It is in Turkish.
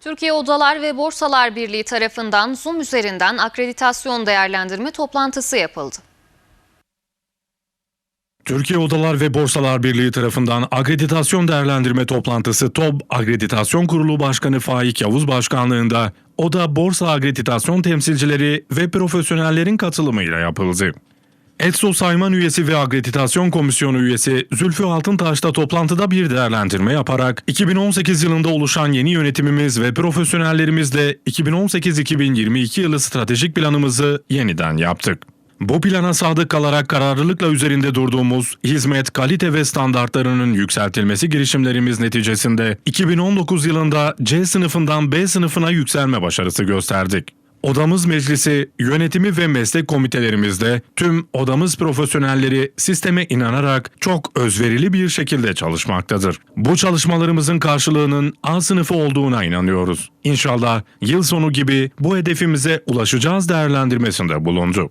Türkiye Odalar ve Borsalar Birliği tarafından Zoom üzerinden akreditasyon değerlendirme toplantısı yapıldı. Türkiye Odalar ve Borsalar Birliği tarafından akreditasyon değerlendirme toplantısı TOB Akreditasyon Kurulu Başkanı Faik Yavuz Başkanlığında Oda Borsa Akreditasyon temsilcileri ve profesyonellerin katılımıyla yapıldı. ETSO Sayman üyesi ve Akreditasyon Komisyonu üyesi Zülfü Altıntaş da toplantıda bir değerlendirme yaparak 2018 yılında oluşan yeni yönetimimiz ve profesyonellerimizle 2018-2022 yılı stratejik planımızı yeniden yaptık. Bu plana sadık kalarak kararlılıkla üzerinde durduğumuz hizmet, kalite ve standartlarının yükseltilmesi girişimlerimiz neticesinde 2019 yılında C sınıfından B sınıfına yükselme başarısı gösterdik. Odamız Meclisi, yönetimi ve meslek komitelerimizde tüm odamız profesyonelleri sisteme inanarak çok özverili bir şekilde çalışmaktadır. Bu çalışmalarımızın karşılığının A sınıfı olduğuna inanıyoruz. İnşallah yıl sonu gibi bu hedefimize ulaşacağız değerlendirmesinde bulundu.